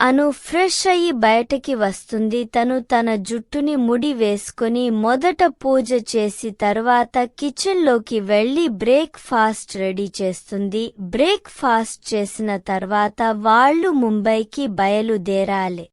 అను fresh అయి బయటకి వస్తుంది. తను తన జుట్టుని ముడి వేసుకొని మొదట పూజ చేసి తర్వాత కిచెన్లోకి వెళ్ళి బ్రేక్ ఫాస్ట్ రెడీ చేస్తుంది. బ్రేక్ ఫాస్ట్ చేసిన తర్వాత వాళ్ళు ముంబైకి బయలుదేరాలి.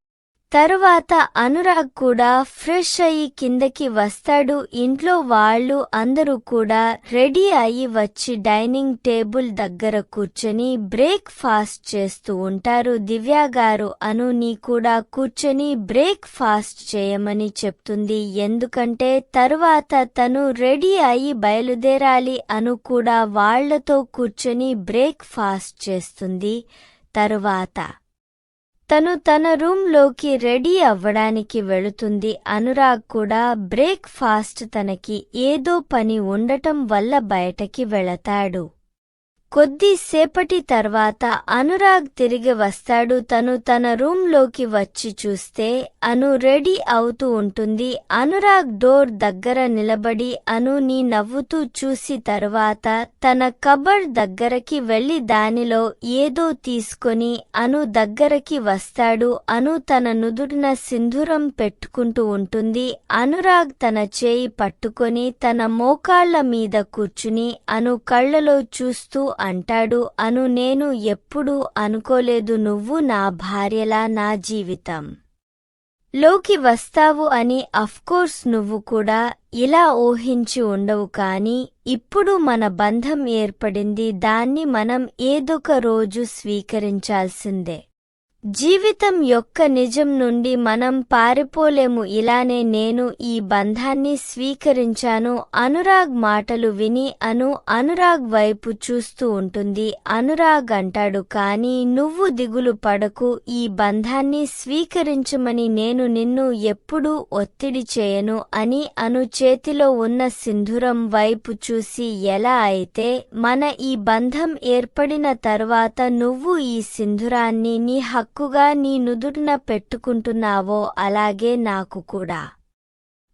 తరువాత అనురాగ్ కూడా ఫ్రెష్ అయ్యి కిందకి వస్తాడు. ఇంట్లో వాళ్ళు అందరూ కూడా రెడీ అయి వచ్చి డైనింగ్ టేబుల్ దగ్గర కూర్చొని బ్రేక్ ఫాస్ట్ చేస్తూ ఉంటారు. దివ్య గారు అను నీ కూడా కూర్చొని బ్రేక్ ఫాస్ట్ చేయమని చెప్తుంది. ఎందుకంటే తరువాత తను రెడీ అయి బయలుదేరాలి అను కూడా వాళ్ళతో కూర్చొని బ్రేక్ ఫాస్ట్ చేస్తుంది. తరువాత తను తన రూమ్లోకి రెడీ అవ్వడానికి వెళుతుంది. అనురాగ్ కూడా బ్రేక్ ఫాస్ట్ తనకి ఏదో పని ఉండటం వల్ల బయటకి వెళతాడు. కొద్దిసేపటి తర్వాత అనురాగ్ తిరిగి వస్తాడు. తను తన రూమ్లోకి వచ్చి చూస్తే అను రెడీ అవుతూ ఉంటుంది. అనురాగ్ డోర్ దగ్గర నిలబడి అనుని నవ్వుతూ చూసి తర్వాత తన కబర్డ్ దగ్గరకి వెళ్ళి దానిలో ఏదో తీసుకొని అను దగ్గరకి వస్తాడు. అను తన నుదుటిన సింధూరం పెట్టుకుంటూ ఉంటుంది. అనురాగ్ తన చేయి పట్టుకొని తన మోకాళ్ళ మీద కూర్చుని అను కళ్ళలో చూస్తూ అంటాడు అను నేను ఎప్పుడూ అనుకోలేదు నువ్వు నా భార్యలా నా జీవితం. లోకి వస్తావు అని అఫ్కోర్స్ నువ్వు కూడా ఇలా ఊహించి ఉండవు కాని ఇప్పుడు మన బంధం ఏర్పడింది దాన్ని మనం ఏదొక రోజు స్వీకరించాల్సిందే. జీవితం యొక్క నిజం నుండి మనం పారిపోలేము. ఇలానే నేను ఈ బంధాన్ని స్వీకరించాను. అనురాగ్ మాటలు విని అను అనురాగ్ వైపు చూస్తూ ఉంటుంది. అనురాగ్ అంటాడు కానీ నువ్వు దిగులు పడకు. ఈ బంధాన్ని స్వీకరించమని నేను నిన్ను ఎప్పుడూ ఒత్తిడి చేయను అని అను చేతిలో ఉన్న సింధూరం వైపు చూసి ఎలా అయితే మన ఈ బంధం ఏర్పడిన తర్వాత నువ్వు ఈ సింధురాన్ని నీ హక్కుగా నీ నుదుటిన పెట్టుకుంటున్నావో అలాగే నాకు కూడా.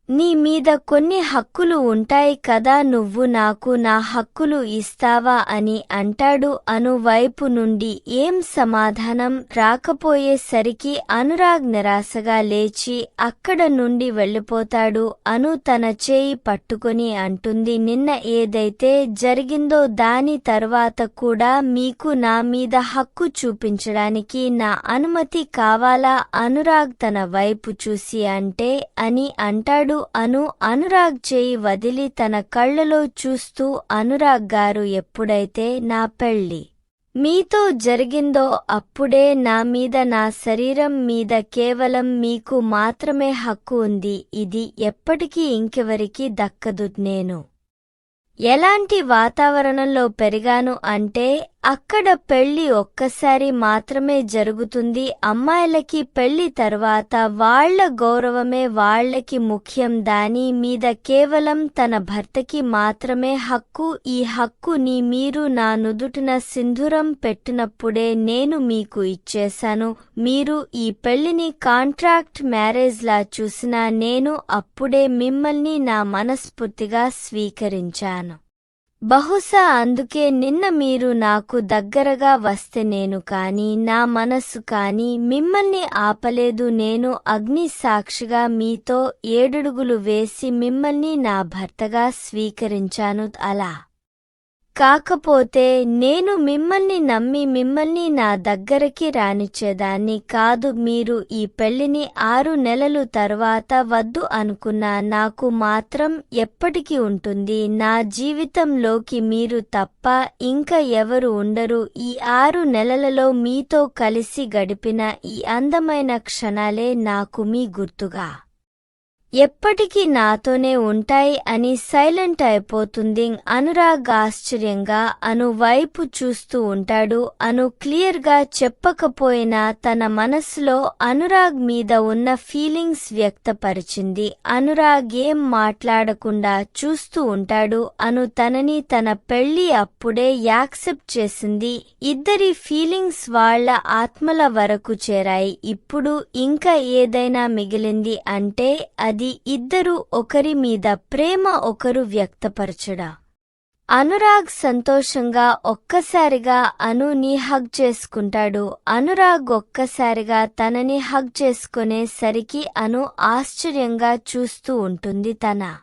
నీ మీద కొన్ని హక్కులు ఉంటాయి కదా నువ్వు నాకు నా హక్కులు ఇస్తావా అని అంటాడు. అను వైపు నుండి ఏం సమాధానం? రాకపోయేసరికి అనురాగ్ నిరాశగా లేచి అక్కడ నుండి వెళ్ళిపోతాడు. అను తన చేయి పట్టుకొని అంటుంది నిన్న ఏదైతే జరిగిందో దాని తర్వాత కూడా మీకు నా మీద హక్కు చూపించడానికి నా అనుమతి కావాలా? అనురాగ్ తన వైపు చూసి అంటే అని అంటాడు. అను అనురాగ్ చేయి వదిలి తన కళ్ళలో చూస్తూ అనురాగ్ గారు ఎప్పుడైతే నా పెళ్ళి మీతో జరిగిందో అప్పుడే నా మీద నా శరీరం మీద కేవలం మీకు మాత్రమే హక్కు ఉంది. ఇది ఎప్పటికీ ఇంకెవరికీ దక్కదు. నేను ఎలాంటి వాతావరణంలో పెరిగాను అంటే అక్కడ పెళ్ళి ఒక్కసారి మాత్రమే జరుగుతుంది. అమ్మాయిలకి పెళ్ళి తర్వాత వాళ్ళ గౌరవమే వాళ్ళకి ముఖ్యం. దాని మీద కేవలం తన భర్తకి మాత్రమే హక్కు. ఈ హక్కుని మీరు నా నుదుటిన సింధూరం పెట్టినప్పుడే నేను మీకు ఇచ్చేశాను. మీరు ఈ పెళ్ళిని కాంట్రాక్ట్ మ్యారేజ్ లా చూసినా నేను అప్పుడే మిమ్మల్ని నా మనస్ఫూర్తిగా స్వీకరించాను. బహుశా అందుకే నిన్న మీరు నాకు దగ్గరగా వస్తే నేను కాని నా మనస్సు కాని మిమ్మల్ని ఆపలేదు. నేను అగ్ని సాక్షిగా మీతో ఏడడుగులు వేసి మిమ్మల్ని నా భర్తగా స్వీకరించాను. అలా కాకపోతే నేను మిమ్మల్ని నమ్మి మిమ్మల్ని నా దగ్గరికి రానిచ్చేదాన్ని కాదు మీరు ఈ పెళ్ళిని ఆరు నెలలు తర్వాత వద్దు అనుకున్నా నాకు మాత్రం ఎప్పటికీ ఉంటుంది. నా జీవితంలోకి మీరు తప్ప ఇంకా ఎవరు ఉండరు. ఈ ఆరు నెలలలో మీతో కలిసి గడిపిన ఈ అందమైన క్షణాలే నాకు మీ గుర్తుగా. ఎప్పటికీ నాతోనే ఉంటాయి అని సైలెంట్ అయిపోతుంది. అనురాగ్ ఆశ్చర్యంగా అను వైపు చూస్తూ ఉంటాడు. అను క్లియర్గా చెప్పకపోయినా తన మనసులో అనురాగ్ మీద ఉన్న ఫీలింగ్స్ వ్యక్తపరిచింది. అనురాగ్ ఏం మాట్లాడకుండా చూస్తూ ఉంటాడు. అను తనని తన పెళ్ళి అప్పుడే యాక్సెప్ట్ చేసింది. ఇద్దరి ఫీలింగ్స్ వాళ్ళ ఆత్మల వరకు చేరాయి. ఇప్పుడు ఇంకా ఏదైనా మిగిలింది అంటే అది ఇద్దరు ఒకరి మీద ప్రేమ ఒకరు వ్యక్తపరచడా. అనురాగ్ సంతోషంగా ఒక్కసారిగా అనుని హగ్ చేసుకుంటాడు. అనురాగ్ ఒక్కసారిగా తనని హగ్ చేసుకునేసరికి అను ఆశ్చర్యంగా చూస్తూ ఉంటుంది తన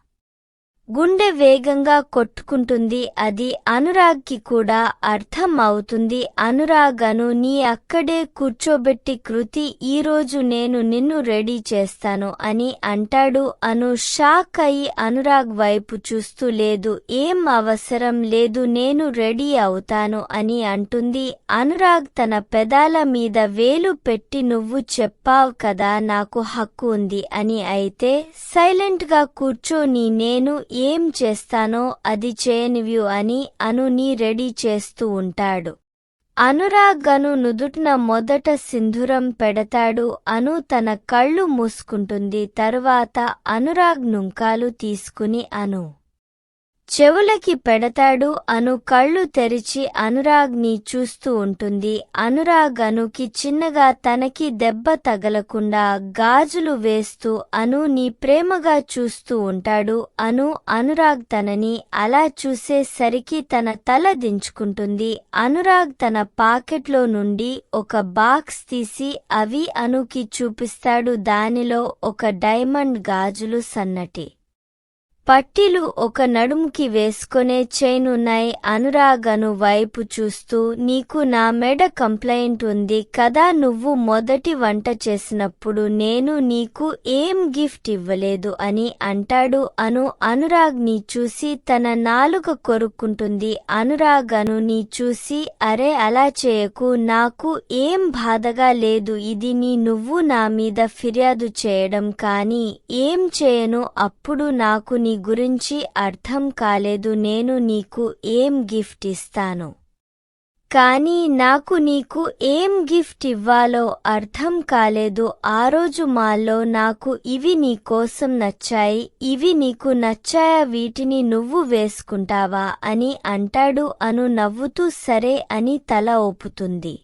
గుండె వేగంగా కొట్టుకుంటుంది అది అనురాగ్కి కూడా అర్థం అవుతుంది అనురాగ్ అను నీ అక్కడే కూర్చోబెట్టి కృతి ఈరోజు నేను నిన్ను రెడీ చేస్తాను అని అంటాడు. అను షాక్ అయి అనురాగ్ వైపు చూస్తూ లేదు ఏం అవసరం లేదు నేను రెడీ అవుతాను అని అంటుంది. అనురాగ్ తన పెదాల మీద వేలు పెట్టి నువ్వు చెప్పావు కదా నాకు హక్కు ఉంది అని అయితే సైలెంట్గా కూర్చోని నేను ఏం చేస్తానో అది చేయనివ్యు అని అనుని రెడీ చేస్తూ ఉంటాడు. అనురాగ్ అను నుదుటిన మొదట సింధూరం పెడతాడు. అను తన కళ్ళు మూసుకుంటుంది. తరువాత అనురాగ్ నుంకాలు తీసుకుని అను. చెవులకి పెడతాడు అను కళ్ళు తెరిచి అనురాగ్ని చూస్తూ ఉంటుంది. అనురాగ్ అనుకి చిన్నగా తనకి దెబ్బ తగలకుండా గాజులు వేస్తూ అను నీ ప్రేమగా చూస్తూ ఉంటాడు. అను అనురాగ్ తనని అలా చూసేసరికి తన తల దించుకుంటుంది. అనురాగ్ తన పాకెట్లో నుండి ఒక బాక్స్ తీసి అవి అనుకి చూపిస్తాడు. దానిలో ఒక డైమండ్ గాజులు సన్నటి పట్టీలు ఒక నడుముకి వేసుకునే చైనున్నాయి అనురాగను వైపు చూస్తూ నీకు నా మెడ కంప్లైంట్ ఉంది కదా నువ్వు మొదటి వంట చేసినప్పుడు నేను నీకు ఏం గిఫ్ట్ ఇవ్వలేదు అని అంటాడు అను అనురాగ్ని చూసి తన నాలుక కొరుక్కుంటుంది. అనురాగ్ అను నీ చూసి అరే అలా చేయకు నాకు ఏం బాధగా లేదు ఇది నీ నువ్వు నా మీద ఫిర్యాదు చేయడం కానీ ఏం చేయను అప్పుడు నాకు నీ నీ గురించి అర్థం కాలేదు నేను నీకు ఏం గిఫ్ట్ ఇస్తాను? కానీ నాకు నీకు ఏం గిఫ్ట్ ఇవ్వాలో అర్థం కాలేదు ఆ రోజు మాల్లో నాకు ఇవి నీకోసం నచ్చాయి ఇవి నీకు నచ్చాయా వీటిని నువ్వు వేసుకుంటావా అని అంటాడు అను నవ్వుతూ సరే అని తల ఊపుతుంది.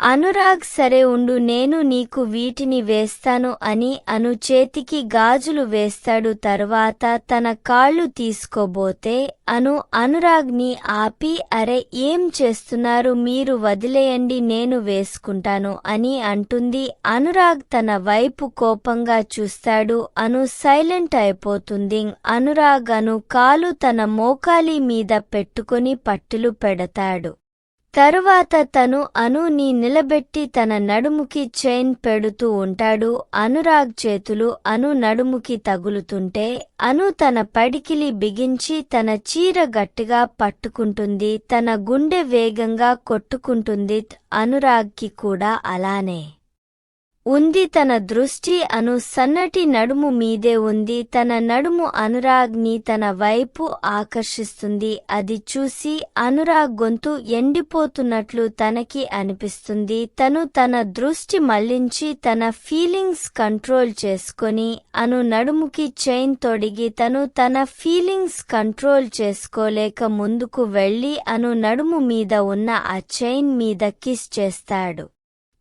అనురాగ్ సరే ఉండు నేను నీకు వీటిని వేస్తాను అని అను చేతికి గాజులు వేస్తాడు. తర్వాత తన కాళ్ళు తీసుకోబోతే అను అనురాగ్ని ఆపి అరే ఏం చేస్తున్నారు? మీరు వదిలేయండి నేను వేసుకుంటాను అని అంటుంది. అనురాగ్ తన వైపు కోపంగా చూస్తాడు. అను సైలెంట్ అయిపోతుంది. అనురాగ్ అను కాలు తన మోకాలి మీద పెట్టుకుని పట్టులు పెడతాడు. తరువాత తను అనుని నిలబెట్టి తన నడుముకి చైన్ పెడుతూ ఉంటాడు. అనురాగ్ చేతులు అను నడుముకి తగులుతుంటే అను తన పడికిలి బిగించి తన చీర గట్టిగా పట్టుకుంటుంది. తన గుండె వేగంగా కొట్టుకుంటుంది అనురాగ్కి కూడా అలానే. ఉంది తన దృష్టి అను సన్నటి నడుము మీదే ఉంది తన నడుము అనురాగ్ని తన వైపు ఆకర్షిస్తుంది. అది చూసి అనురాగ్ గొంతు ఎండిపోతున్నట్లు తనకి అనిపిస్తుంది. తను తన దృష్టి మళ్ళించి తన ఫీలింగ్స్ కంట్రోల్ చేసుకొని అను నడుముకి చైన్ తొడిగి తను తన ఫీలింగ్స్ కంట్రోల్ చేసుకోలేక ముందుకు వెళ్ళి అను నడుము మీద ఉన్న ఆ చైన్ మీద కిస్ చేస్తాడు.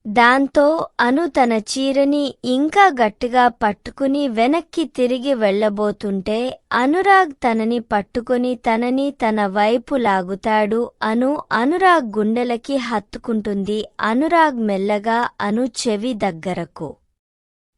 దాంతో అను తన చీరని ఇంకా గట్టిగా పట్టుకుని వెనక్కి తిరిగి వెళ్ళబోతుంటే అనురాగ్ తనని పట్టుకుని తనని తన వైపు లాగుతాడు. అను అనురాగ్ గుండెలకి హత్తుకుంటుంది. అనురాగ్ మెల్లగా అను చెవి దగ్గరకు.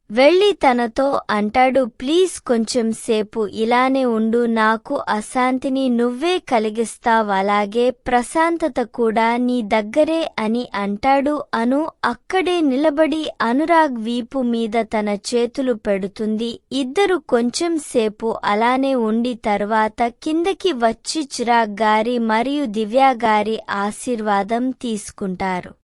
వెళ్ళి తనతో అంటాడు ప్లీజ్ కొంచెం సేపు ఇలానే ఉండు నాకు అశాంతిని నువ్వే కలిగిస్తావలాగే ప్రశాంతత కూడా నీ దగ్గరే అని అంటాడు అను అక్కడే నిలబడి అనురాగ్ వీపు మీద తన చేతులు పెడుతుంది. ఇద్దరు కొంచెం సేపు అలానే ఉండి తర్వాత కిందకి వచ్చి చిరాగ్ గారి మరియు దివ్యా గారి ఆశీర్వాదం తీసుకుంటారు.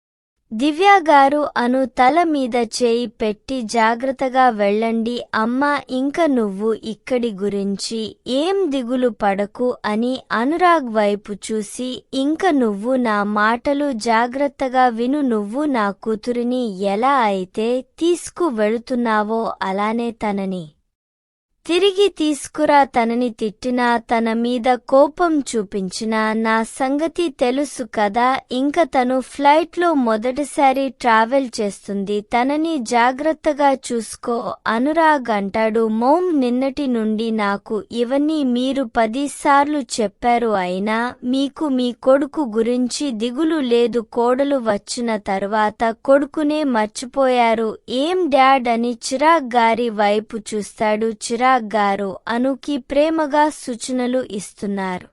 దివ్యాగారు అను తల మీద చేయి పెట్టి జాగ్రత్తగా వెళ్ళండి. అమ్మా ఇంక నువ్వు ఇక్కడి గురించి ఏం దిగులు పడకు అని అనురాగ్ వైపు చూసి ఇంక నువ్వు నా మాటలు జాగ్రత్తగా విను. నువ్వు నా కూతురిని ఎలా అయితే తీసుకు వెళుతున్నావో అలానే తనని తిరిగి తీసుకురా తనని తిట్టినా తన మీద కోపం చూపించినా నా సంగతి తెలుసు కదా ఇంక తను ఫ్లైట్లో మొదటిసారి ట్రావెల్ చేస్తుంది తనని జాగ్రత్తగా చూసుకో అనురాగ్ అంటాడు. మోమ్ నిన్నటి నుండి నాకు ఇవన్నీ మీరు పదిసార్లు చెప్పారు అయినా మీకు మీ కొడుకు గురించి దిగులు లేదు కోడలు వచ్చిన తర్వాత కొడుకునే మర్చిపోయారు. ఏం డాడ్ అని చిరాగ్ గారి వైపు చూస్తాడు. చిరాగ్ గారు అనుకి ప్రేమగా సూచనలు ఇస్తున్నారు.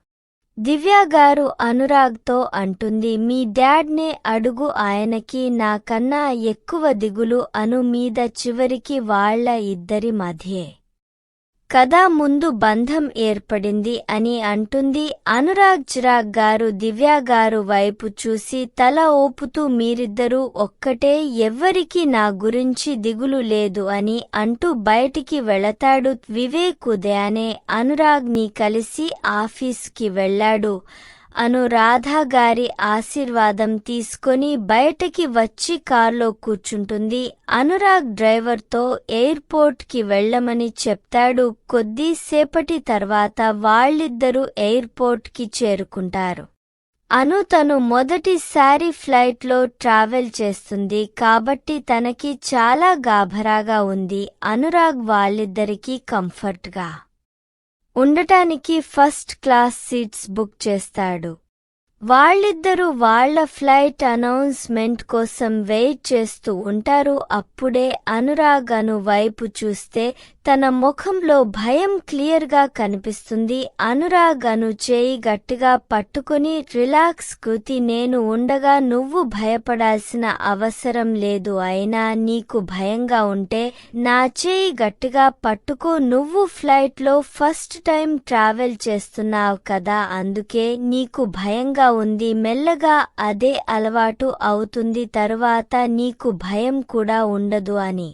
దివ్య గారు అనురాగ్తో అంటుంది మీ డాడ్నే అడుగు ఆయనకి నాకన్నా ఎక్కువ దిగులు అను మీద చివరికి వాళ్ళ ఇద్దరి మధ్యే. కదా ముందు బంధం ఏర్పడింది అని అంటుంది అనురాగ్ చిరాగ్ గారు దివ్య గారు వైపు చూసి తల ఓపుతూ మీరిద్దరూ ఒక్కటే ఎవ్వరికి నా గురించి దిగులు లేదు అని అంటూ బయటికి వెళతాడు వివేక్ ఉదయానే. అనురాగ్ని కలిసి ఆఫీస్కి వెళ్ళాడు. అనురాధా గారి ఆశీర్వాదం తీసుకొని బయటకి వచ్చి కార్లో కూర్చుంటుంది. అనురాగ్ డ్రైవర్తో ఎయిర్పోర్ట్కి వెళ్ళమని చెప్తాడు. కొద్దిసేపటి తర్వాత వాళ్ళిద్దరూ ఎయిర్పోర్ట్కి చేరుకుంటారు. అను తను మొదటిసారి ఫ్లైట్లో ట్రావెల్ చేస్తుంది. కాబట్టి తనకి చాలా గాభరాగా ఉంది. అనురాగ్ వాళ్ళిద్దరికీ కంఫర్ట్గా ఉండటానికి ఫస్ట్ క్లాస్ సీట్స్ బుక్ చేస్తాడు. వాళ్ళిద్దరూ వాళ్ళ ఫ్లైట్ అనౌన్స్మెంట్ కోసం వెయిట్ చేస్తూ ఉంటారు. అప్పుడే అనురాగ్ అను వైపు చూస్తే తన ముఖంలో భయం క్లియర్గా కనిపిస్తుంది. అనురాగ్ అను చేయి గట్టిగా పట్టుకుని రిలాక్స్ కృతి నేను ఉండగా నువ్వు భయపడాల్సిన అవసరం లేదు. అయినా నీకు భయంగా ఉంటే నా చేయి గట్టిగా పట్టుకో. నువ్వు ఫ్లైట్లో ఫస్ట్ టైం ట్రావెల్ చేస్తున్నావు కదా అందుకే నీకు భయంగా ఉంది. మెల్లగా అదే అలవాటు అవుతుంది. తరువాత నీకు భయం కూడా ఉండదు అని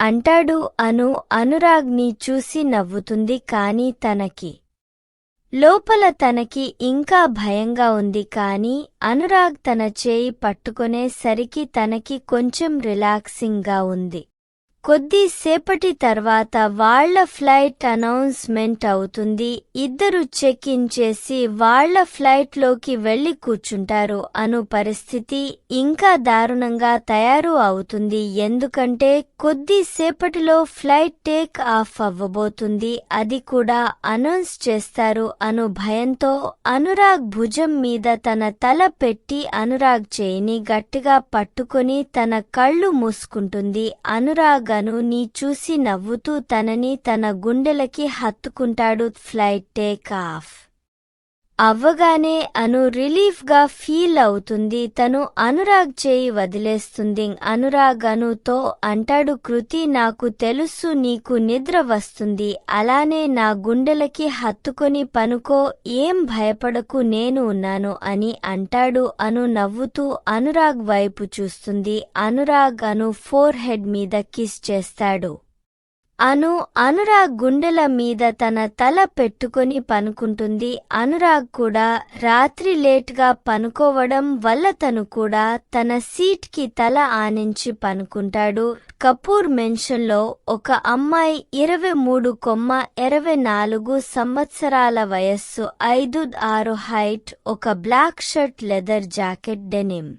అంటాడు అను. అనురాగ్ని చూసి నవ్వుతుంది కాని తనకి. లోపల తనకి ఇంకా భయంగా ఉంది కాని అనురాగ్ తన చేయి పట్టుకునేసరికి తనకి కొంచెం రిలాక్సింగ్గా ఉంది. కొద్దిసేపటి తర్వాత వాళ్ళ ఫ్లైట్ అనౌన్స్మెంట్ అవుతుంది. ఇద్దరు చెక్ ఇన్ చేసి వాళ్ళ ఫ్లైట్లోకి వెళ్ళి కూర్చుంటారు అను పరిస్థితి ఇంకా దారుణంగా తయారు అవుతుంది. ఎందుకంటే కొద్దిసేపటిలో ఫ్లైట్ టేక్ ఆఫ్ అవ్వబోతుంది. అది కూడా అనౌన్స్ చేస్తారు అను భయంతో అనురాగ్ భుజం మీద తన తల పెట్టి అనురాగ్ చేయిని గట్టిగా పట్టుకొని తన కళ్ళు మూసుకుంటుంది. అనురాగ్ తను నీ చూసి నవ్వుతూ తనని తన గుండెలకి హత్తుకుంటాడు ఫ్లైట్ టేక్ ఆఫ్. అవ్వగానే అను రిలీఫ్గా ఫీల్ అవుతుంది. తను అనురాగ్ చేయి వదిలేస్తుంది. అనురాగ్ అనుతో అంటాడు కృతి నాకు తెలుసు నీకు నిద్ర వస్తుంది. అలానే నా గుండెలకి హత్తుకొని పనుకో. ఏం భయపడకు నేను ఉన్నాను అని అంటాడు. అను నవ్వుతూ అనురాగ్ వైపు చూస్తుంది. అనురాగ్ అను ఫోర్ హెడ్ మీద కిస్ చేస్తాడు. అను అనురాగ్ గుండెల మీద తన తల పెట్టుకొని పనుకుంటుంది. అనురాగ్ కూడా రాత్రి లేట్గా పనుకోవడం వల్ల తను కూడా తన సీట్కి తల ఆనించి పనుకుంటాడు. కపూర్ మెన్షన్లో ఒక అమ్మాయి ఇరవై మూడు కొమ్మ ఇరవై నాలుగు సంవత్సరాల వయస్సు ఐదు ఆరు హైట్ ఒక black shirt leather jacket denim.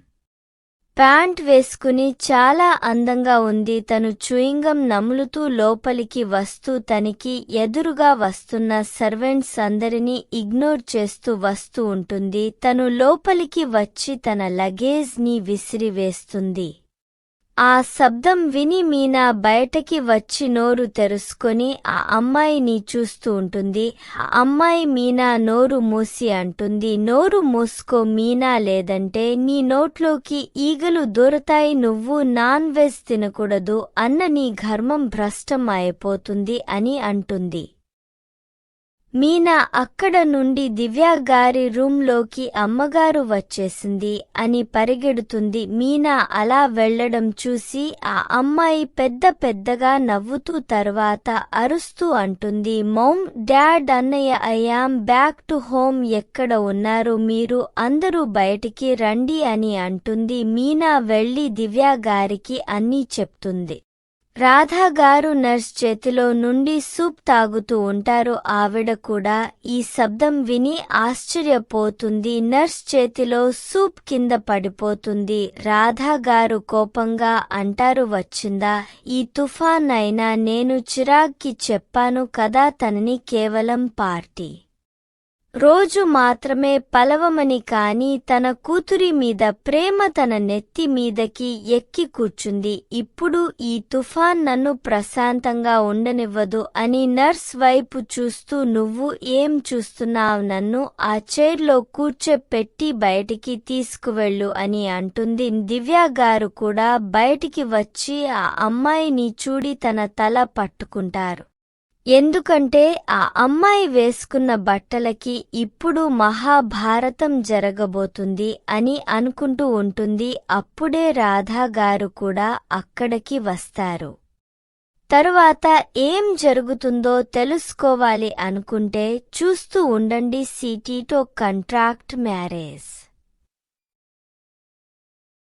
Pant వేసుకుని చాలా అందంగా ఉంది. తను చూయింగం నములుతూ లోపలికి వస్తూ తనికి ఎదురుగా వస్తున్న సర్వెంట్స్ అందరినీ ఇగ్నోర్ చేస్తూ వస్తూ ఉంటుంది. తను లోపలికి వచ్చి తన లగేజ్ని విసిరివేస్తుంది. ఆ శబ్దం విని మీనా బయటకి వచ్చి నోరు తెరుసుకొని ఆ అమ్మాయిని చూస్తూ ఉంటుంది. ఆ అమ్మాయి మీనా నోరు మూసి అంటుంది. నోరు మూసుకో మీనా లేదంటే నీ నోట్లోకి ఈగలు దూరతాయి. నువ్వు నాన్ వెజ్ తినకూడదు అన్న నీ ఘర్మం భ్రష్టం అయిపోతుంది అని అంటుంది. మీనా అక్కడ నుండి దివ్య గారి రూంలోకి అమ్మగారు వచ్చేసింది అని పరిగెడుతుంది. మీనా అలా వెళ్ళడం చూసి ఆ అమ్మాయి పెద్ద పెద్దగా నవ్వుతూ తర్వాత అరుస్తూ అంటుంది మౌమ్ డాడ్ అన్నయ్య ఐయామ్ బ్యాక్ టు హోమ్. ఎక్కడ ఉన్నారు మీరు? అందరూ బయటికి రండి అని అంటుంది. మీనా వెళ్ళి దివ్య గారికి అన్నీ చెప్తుంది. రాధా గారు నర్స్ చేతిలో నుండి సూప్ తాగుతూ ఉంటారు. ఆవిడ కూడా ఈ శబ్దం విని ఆశ్చర్యపోతుంది. నర్స్ చేతిలో సూప్ కింద పడిపోతుంది. రాధా గారు కోపంగా అంటారు వచ్చిందా? ఈ తుఫాన్ అయినా నేను చిరాగ్కి చెప్పాను కదా తనని కేవలం పార్టీ. రోజు మాత్రమే పలవమని కాని తన కూతురి మీద ప్రేమ తన నెత్తి మీదకి ఎక్కి కూర్చుంది. ఇప్పుడు ఈ తుఫాన్ నన్ను ప్రశాంతంగా ఉండనివ్వదు అని నర్స్ వైపు చూస్తూ నువ్వు ఏం చూస్తున్నావు నన్ను ఆ చైర్లో కూర్చోపెట్టి బయటికి తీసుకువెళ్ళు అని అంటుంది. దివ్య గారు కూడా బయటికి వచ్చి ఆ అమ్మాయిని చూడి తన తల పట్టుకుంటారు. ఎందుకంటే ఆ అమ్మాయి వేసుకున్న బట్టలకి ఇప్పుడు మహాభారతం జరగబోతుంది అని అనుకుంటూ ఉంటుంది. అప్పుడే రాధా గారు కూడా అక్కడికి వస్తారు. తరువాత ఏం జరుగుతుందో తెలుసుకోవాలి అనుకుంటే చూస్తూ ఉండండి. సిటీతో కంట్రాక్ట్ మ్యారేజ్